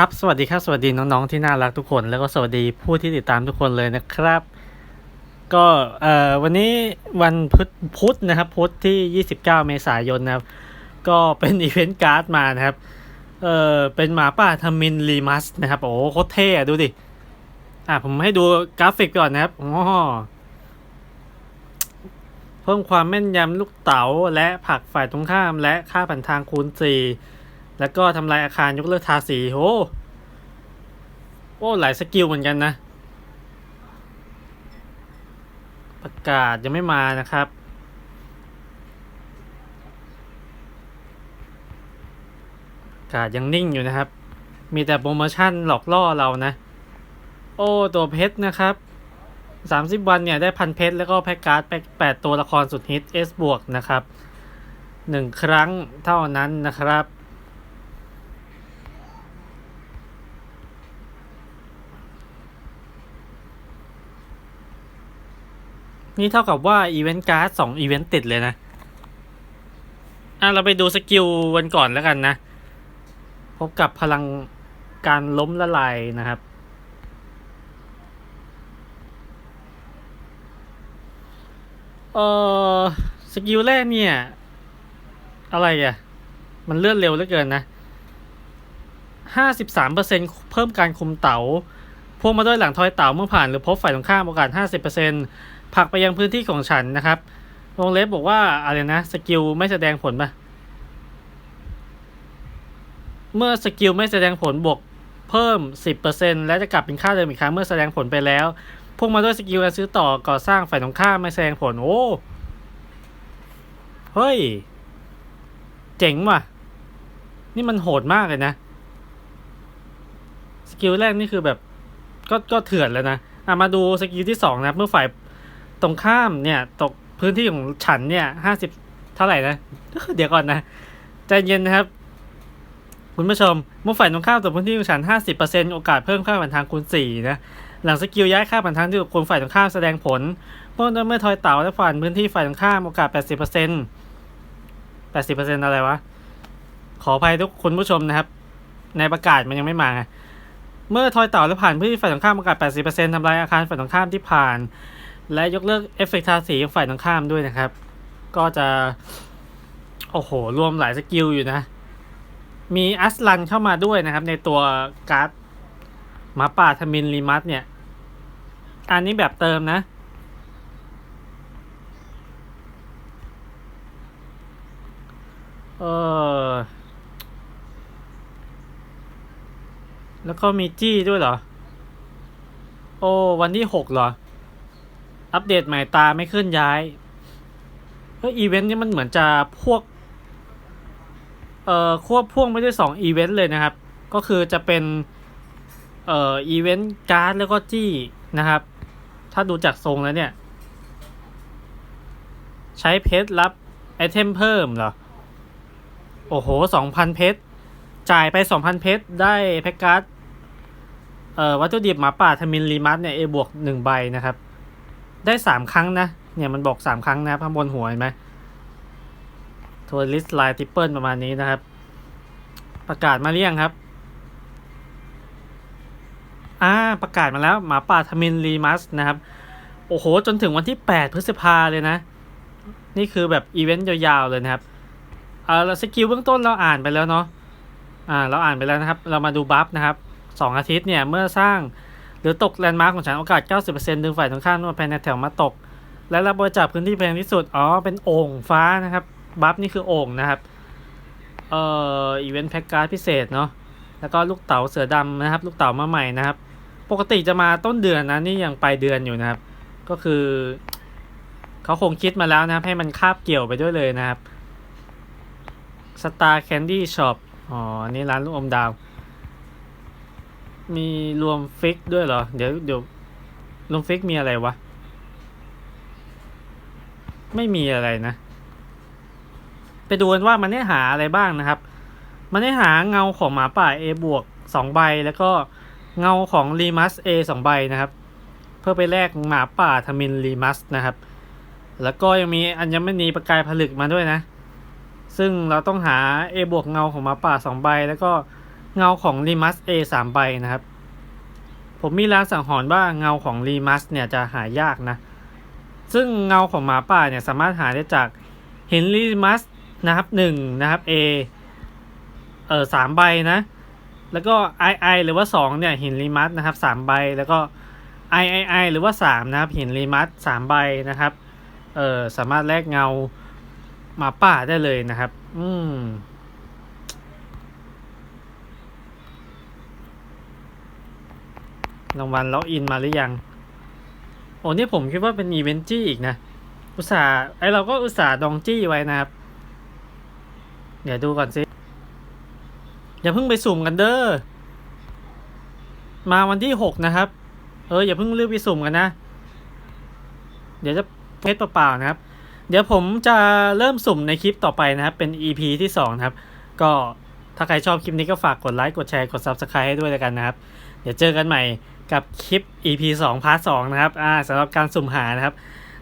ครับ สวัสดีครับ สวัสดีน้องๆที่น่ารักทุกคน แล้วก็สวัสดีผู้ที่ติดตามทุกคนเลยนะครับ ก็เอ่อวันนี้วันพุธพุธนะครับ พุธที่ 29 เมษายนนะครับ ก็เป็นอีเวนต์การ์ดมานะครับ เออเป็นหมาป่าทามินรีมัสนะครับ โอ้โคตรเท่ดูดิ อะผมให้ดูกราฟิกก่อนนะครับอ๋อเพิ่มความแม่นยำลูกเต๋าและผลักฝ่ายตรงข้ามและค่าผ่านทางคูณ4 แล้วก็ทำลายอาคารยกเลิกทาสีโหโอ้หลายสกิลเหมือนกันนะ ประกาศยังไม่มานะครับ ประกาศยังนิ่งอยู่นะครับ มีแต่โปรโมชั่นหลอกล่อเรานะ โอ้ตัวเพชรนะครับ30วันเนี่ยได้พันเพชรแล้วก็แพ็กการ์ดแปดตัวละครสุดฮิต S บวกนะครับหนึ่งครั้งเท่านั้นนะครับ นี่เท่ากับว่าอีเวนต์การ์ดสองอีเวนต์ติดเลยนะ อะ เราไปดูสกิลวันก่อนแล้วกันนะ พบกับพลังการล้มละลายนะครับ เออสกิลแรกเนี่ย อะไรอะ่ะ มันเลื่อนเร็วเหลือเกินนะห้าสิบสามเปอร์เซ็นเพิ่มการคุมเตา๋าพ่วงมาด้วยหลังทอยเต๋าเมื่อผ่านหรือพบฝ่ายตรงข้ามโอกาสห้าสิบเปอร์เซ็นต์ ผักไปยังพื้นที่ของฉันนะครับ วงเล็บบอกว่าอะไรนะสกิลไม่แสดงผลปะเมื่อสกิลไม่แสดงผลบวกเพิ่ม 10%และจะกลับเป็นค่าเดิมอีกครั้งเมื่อแสดงผลไปแล้วพุ่งมาด้วยสกิลการซื้อต่อก่อสร้างฝ่ายตรงข้ามไม่แสดงผลโอ้เฮ้ย เจ๋งว่ะ นี่มันโหดมากเลยนะ สกิลแรกนี่คือแบบ ก็ก็เถื่อนแล้วนะอะมาดูสกิลที่สองนะ เมื่อฝ่าย ตรงข้ามเนี่ย ตกพื้นที่ของฉันเนี่ยห้าสิบเท่าไหร่นะ เดี๋ยวก่อนนะ ใจเย็นนะครับ คุณผู้ชมเมื่อฝ่ายตรงข้ามตกพื้นที่ของฉันห้าสิบเปอร์เซ็นโอกาสเพิ่มค่าผ่านทางคูณสี่นะหลังสกิลย้ายค่าผ่านทางที่คนฝ่ายตรงข้ามแสดงผลเมื่อเมื่อทอยเต่าและฝ่านพื้นที่ฝ่ายตรงข้ามโอกาสแปดสิบเปอร์เซ็นแปดสิบเปอร์เซ็นอะไรวะ ขออภัยทุกคุณผู้ชมนะครับ ในประกาศมันยังไม่มา เมื่อทอยเต่าและผ่านพื้นที่ฝ่ายตรงข้ามโอกาส 80%ทำลายอาคารฝ่ายตรงข้ามที่ผ่าน และยกเลิกเอฟเฟกต์ทาสีของฝ่ายตรงข้ามด้วยนะครับ ก็จะ โอ้โห รวมหลายสกิลอยู่นะ มีอัสลันเข้ามาด้วยนะครับ ในตัวการ์ดมาป่าทมินรีมัสเนี่ย อันนี้แบบเติมนะ เออแล้วก็มีจี้ด้วยเหรอ โอ้ วันที่หกเหรอ อัปเดตใหม่ตาไม่ขึ้นย้ายเฮ้ยอีเวนต์นี้มันเหมือนจะพวก เอ่อควบพ่วงไปด้สองอีเวนต์เลยนะครับ ก็คือจะเป็น เอ่ออีเวนต์การ์ดแล้วก็จี้นะครับ ถ้าดูจากทรงแล้วเนี่ย ใช้เพชรรับไอเทมเพิ่มเหรอ โอ้โหสองพันเพชร จ่ายไปสองพันเพชร ได้แพ็กการ์ด เอ่อวัตถุดิบหมาป่าทมินรีมัสเนี่ย เอบวกหนึ่งใบนะครับ ได้สามครั้งนะ เนี่ยมันบอกสามครั้งนะครับข้างบนหัวเห็นไหมทัวริสไลน์ทิปเปิลประมาณนี้นะครับ ประกาศมาเรียงครับ อ่าประกาศมาแล้วหมาป่าทมินรีมัสนะครับ โอ้โห จนถึงวันที่ 8 พฤษภาเลยนะ นี่คือแบบอีเวนต์ยาวๆเลยนะครับเอ่อสกิลเบื้องต้นเราอ่านไปแล้วเนาะอ่าเราอ่านไปแล้วนะครับ เรามาดูบัฟนะครับสองอาทิตย์เนี่ย เมื่อสร้าง หรือตกแลนด์มาร์กของฉันโอกาส 90%ดึงฝ่ายตรงข้ามมาภายในแถวมาตก และรับบริจาคพื้นที่แพงที่สุด อ๋อ เป็นโอ่งฟ้านะครับ บัฟนี่คือโอ่งนะครับ เอ่อ อีเวนต์แพ็กการ์ดพิเศษเนาะ แล้วก็ลูกเต๋าเสือดำนะครับ ลูกเต๋ามาใหม่นะครับ ปกติจะมาต้นเดือนนะ นี่ยังปลายเดือนอยู่นะครับ ก็คือ เขาคงคิดมาแล้วนะครับ ให้มันคาบเกี่ยวไปด้วยเลยนะครับ Star Candy Shop อ๋อ นี่ร้านลูกอมดาว มีรวมฟิกด้วยเหรอ เดี๋ยวเดี๋ยวรวมฟิกมีอะไรวะ ไม่มีอะไรนะ ไปดูกันว่ามันได้หาอะไรบ้างนะครับ มันได้หาเงาของหมาป่า A บวกสองใบ แล้วก็เงาของรีมัส A สองใบนะครับ เพื่อไปแลกหมาป่าทมินรีมัสนะครับ แล้วก็ยังมีอัญมณีประกายผลึกมาด้วยนะ ซึ่งเราต้องหา A บวกเงาของหมาป่าสองใบแล้วก็ เงาของรีมัส A สามใบนะครับ ผมมีร้านสังหรณ์ว่าเงาของรีมัสเนี่ยจะหายากนะ ซึ่งเงาของหมาป่าเนี่ยสามารถหาได้จากเห็นรีมัสนะครับหนึ่งนะครับ A เออสามใบนะ แล้วก็ I I หรือว่าสองเนี่ยเหินรีมัสนะครับสามใบแล้วก็ I I I หรือว่าสามนะครับเหินรีมัสสามใบนะครับเออสามารถแลกเงาหมาป่าได้เลยนะครับ อืม รางวัลล็อกอินมาหรือยัง โอ้นี่ผมคิดว่าเป็นอีเวนต์จี้อีกนะ อุตส่าห์ไอเราก็อุตส่าห์ดองจี้ไว้นะครับ เดี๋ยวดูก่อนสิ อย่าเพิ่งไปสุ่มกันเด้อ มาวันที่หกนะครับ เอออย่าเพิ่งรีบไปสุ่มกันนะ เดี๋ยวจะเพชรเปล่าๆนะครับ เดี๋ยวผมจะเริ่มสุ่มในคลิปต่อไปนะครับ เป็น EP ที่สองนะครับ ก็ถ้าใครชอบคลิปนี้ก็ฝากกดไลค์ กดแชร์ กด Subscribe ให้ด้วยแล้วกันนะครับ เดี๋ยวเจอกันใหม่กับคลิป EP 2พาร์ท2นะครับอ่าสำหรับการสุ่มหานะครับ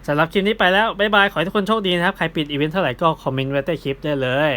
สำหรับคลิปนี้ไปแล้ว บ๊ายบาย ขอให้ทุกคนโชคดีนะครับ ใครปิดอีเวนต์เท่าไหร่ก็คอมเมนต์ไว้ใต้คลิปได้เลย